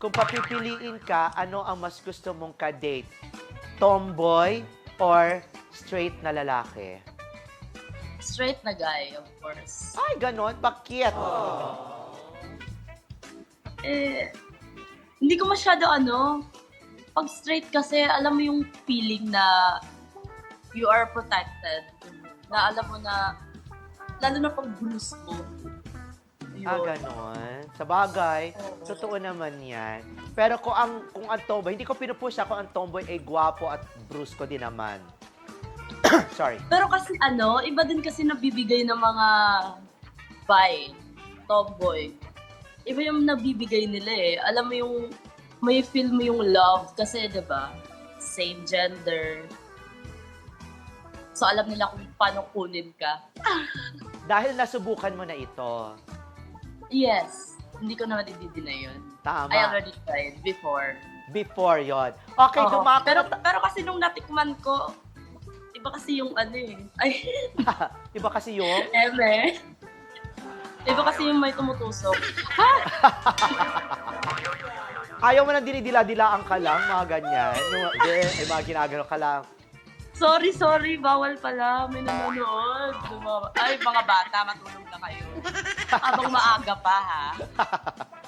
Kung papipiliin ka, ano ang mas gusto mong ka-date? Tomboy or straight na lalaki? Straight na guy, of course. Ay, ganon. Bakit? Eh, hindi ko masyado ano, pag straight kasi, alam mo yung feeling na you are protected. Na alam mo na, lalo na pag bruise mo. Ah, Yun. ganon. Sa bagay, Oo. totoo naman yan. Pero kung ang, kung ang tomboy, hindi ko pinupush ako ang tomboy ay gwapo at brusko din naman. Sorry. Pero kasi ano, iba din kasi nabibigay ng mga bi, tomboy. Iba yung nabibigay nila eh. Alam mo yung, may feel mo yung love kasi 'di ba same gender. So alam nila kung paano kunin ka. Dahil nasubukan mo na ito. Yes, hindi ko naman i-deny yun. Tama. I already tried before. Before yon. Okay, Oo. dumako pero, pero kasi nung natikman ko, iba kasi yung ano eh. Ay, Iba kasi yung... eme. Iba kasi yung may tumutusok. Ayaw mo nang dinidila-dilaan ka lang, mga ganyan. Yung, eh, eh, mga ginagano ka lang. Sorry, sorry, bawal pala. May nanonood. Mga- Ay, mga bata, matulog na kayo. Habang maaga pa, ha?